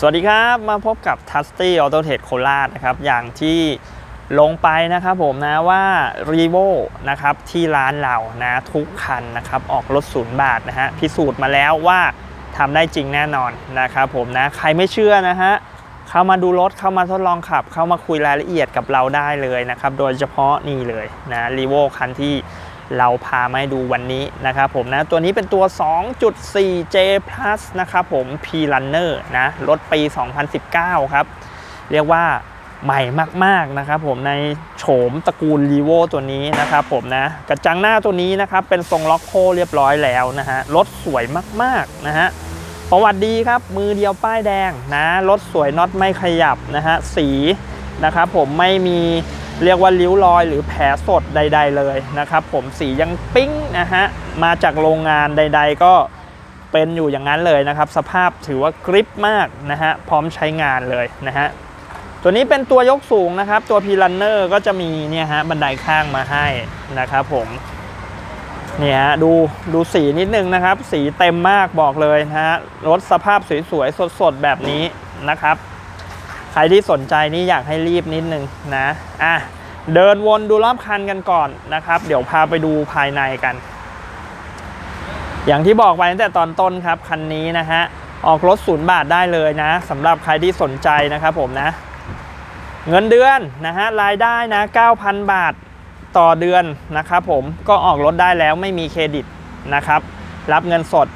สวัสดีครับมาพบกับทัสตี้ออโตเท e โคราชนะครับอย่างที่ลงไปนะครับผมนะว่า r e v o นะครับที่ร้านเรานะทุกคันนะครับออกรถศูนย์บาทนะฮะพิสูจน์มาแล้วว่าทำได้จริงแน่นอนนะครับผมนะใครไม่เชื่อนะฮะเข้ามาดูรถเข้ามาทดลองขับ เข้ามาคุยรายละเอียดกับเราได้เลยนะครับโดยเฉพาะนี่เลยนะ r e v o คันที่ เราพามาให้ดูวันนี้นะครับผมนะ ตัวนี้เป็นตัว 2.4J Plus นะครับผม P Runner นะ รถปี 2019 ครับ เรียกว่าใหม่มากๆนะครับผมในโฉมตระกูล r e v o ตัวนี้นะครับผมนะ กระจังหน้าตัวนี้นะครับ เป็นทรงล็อกโคเรียบร้อยแล้วนะฮะ รถสวยมากๆนะฮะประวัติดีครับ มือเดียวป้ายแดงนะ รถสวยน็อตไม่ขยับนะฮะ สีนะครับผมไม่มี เรียกว่าริ้วรอยหรือแผลสดใด ๆ เลยนะครับ ผมสียังปิ้งนะฮะมาจากโรงงานใด ๆ ก็เป็นอยู่อย่างนั้นเลยนะครับ สภาพถือว่ากริปมากนะฮะพร้อมใช้งานเลยนะฮะตัวนี้เป็นตัวยกสูงนะครับ ตัวพีลันเนอร์ก็จะมีเนี่ยฮะบันไดข้างมาให้นะครับผมเนี่ยฮะดูดูสีนิดนึงนะครับ สีเต็มมากบอกเลยนะฮะรถสภาพสวยๆสดๆแบบนี้นะครับ ครที่สนใจนี่อยากให้รีบนิดนึงนะอะเดินวนดูรอบคันกันก่อนนะครับ เดี๋ยวพาไปดูภายในกัน อย่างที่บอกไปตั้งแต่ตอนต้นครับคันนี้นะฮะออกรถศูนย์บาทได้เลยนะสำหรับใครที่สนใจนะครับผมนะ เงินเดือนนะฮะรายได้นะ 9,000 บาทต่อเดือนนะครับผมก็ออกรถได้แล้วไม่มีเครดิตนะครับ รับเงินสด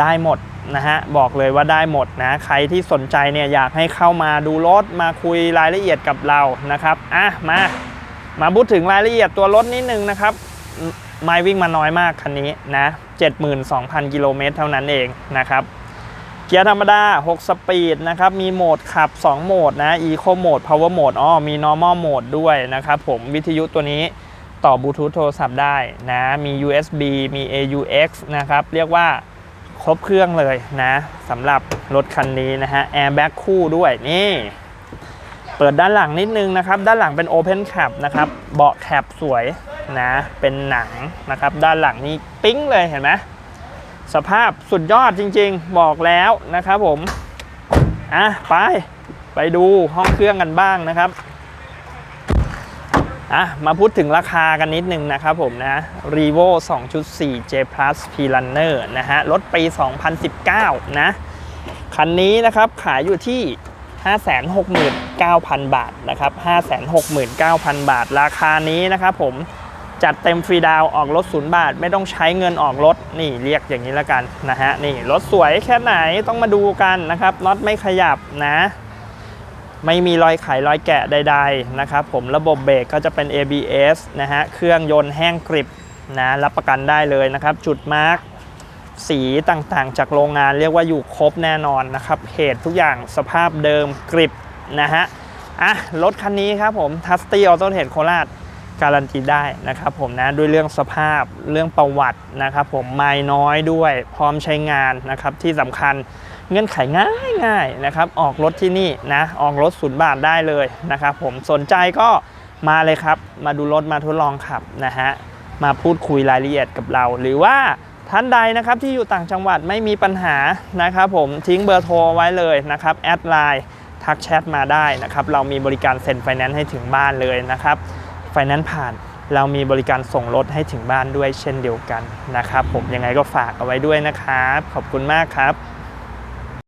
ได้หมด นะฮะบอกเลยว่าได้หมดนะใครที่สนใจเนี่ยอยากให้เข้ามาดูรถมาคุยรายละเอียดกับเรานะครับอะมามาพูดถึงรายละเอียดตัวรถนิดนึงนะครับไม่วิ่งมาน้อยมากคันนี้นะ72,000 กิโลเมตรเท่านั้นเองนะครับเกียร์ธรรมดา 6 สปีดนะครับ มีโหมดขับ 2 โหมดนะ Eco Mode Power Mode อ๋อ มี Normal Mode ด้วยนะครับผม วิทยุตัวนี้ต่อบลูทูธโทรศัพท์ได้นะ มี USB มี AUX นะครับ เรียกว่า ครบเครื่องเลยนะสำหรับรถคันนี้นะฮะ Airbag คู่ด้วยนี่ เปิดด้านหลังนิดนึงนะครับ ด้านหลังเป็น Open Cap นะครับ เบาะแคปสวยนะ เป็นหนังนะครับ ด้านหลังนี่ปิ๊งเลยเห็นไหมสภาพสุดยอดจริงๆ บอกแล้วนะครับผม อะ ไป ไปดูห้องเครื่องกันบ้างนะครับ อะมาพูดถึงราคากันนิดนึงนะครับผมนะ r e v o 2.4 J Plus P Runner นะฮะรถปี 2019 นะ คันนี้นะครับขายอยู่ที่ 569,000 บาทนะครับ 569,000 บาท ราคานี้นะครับผมจัดเต็มฟรีดาวออกรถศูนย์บาท ไม่ต้องใช้เงินออกรถ นี่เรียกอย่างนี้แล้วกันนะฮะนี่รถสวยแค่ไหนต้องมาดูกันนะครับน็อตไม่ขยับนะ ไม่มีรอยไขรอยแกะใดๆนะครับผมระบบเบรกก็จะเป็น ABS นะฮะเครื่องยนต์แห้งกริบนะรับประกันได้เลยนะครับ จุดมาร์กสีต่างๆ จากโรงงานเรียกว่าอยู่ครบแน่นอนนะครับเพจทุกอย่างสภาพเดิมกริบนะฮะอะรถคันนี้ครับผมทัสตี้ออโตเท e โคราชการันตีได้นะครับผมนะด้วยเรื่องสภาพเรื่องประวัตินะครับผมไม่น้อยด้วยพร้อมใช้งานนะครับที่สำคัญ เงื่อนไขง่ายง่ายนะครับ ออกรถที่นี่นะ ออกรถศูนย์บาทได้เลยนะครับผมสนใจก็มาเลยครับ มาดูรถมาทดลองขับนะฮะ มาพูดคุยรายละเอียดกับเรา หรือว่าท่านใดนะครับที่อยู่ต่างจังหวัดไม่มีปัญหานะครับผมทิ้งเบอร์โทรไว้เลยนะครับแอดไลน์ทักแชทมาได้นะครับเรามีบริการเซ็นไฟแนนซ์ให้ถึงบ้านเลยนะครับไฟแนนซ์ผ่านเรามีบริการส่งรถให้ถึงบ้านด้วยเช่นเดียวกันนะครับผมยังไงก็ฝากเอาไว้ด้วยนะครับ ขอบคุณมากครับ